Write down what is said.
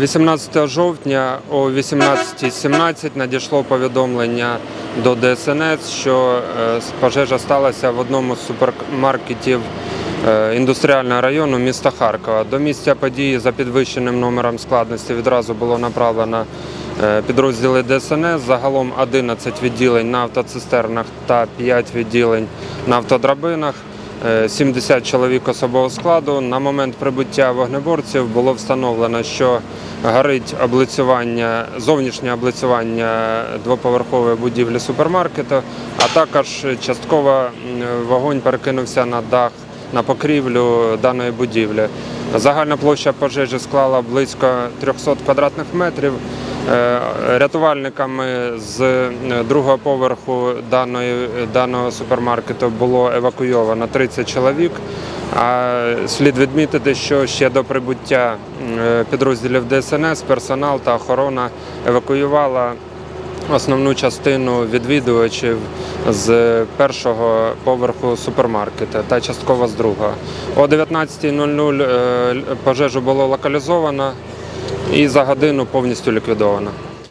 18 жовтня о 18.17 надійшло повідомлення до ДСНС, що е, пожежа сталася в одному з супермаркетів е, індустріального району міста Харкова. До місця події за підвищеним номером складності відразу було направлено е, підрозділи ДСНС. Загалом 11 відділень на автоцистернах та 5 відділень на автодрабинах. Е, 70 чоловік особового складу. На момент прибуття вогнеборців було встановлено, що горить облицювання, зовнішнє облицювання двоповерхової будівлі супермаркету, а також частково вогонь перекинувся на дах на покрівлю даної будівлі. Загальна площа пожежі склала близько 300 квадратних метрів. Е, Рятувальниками з е, другого поверху даної, даного супермаркету було евакуйовано 30 чоловік. А слід відмітити, що ще до прибуття е, підрозділів ДСНС персонал та охорона евакуювала основну частину відвідувачів з першого поверху супермаркета та частково з другого. О 19.00 е, пожежу було локалізовано і за годину повністю ліквідовано.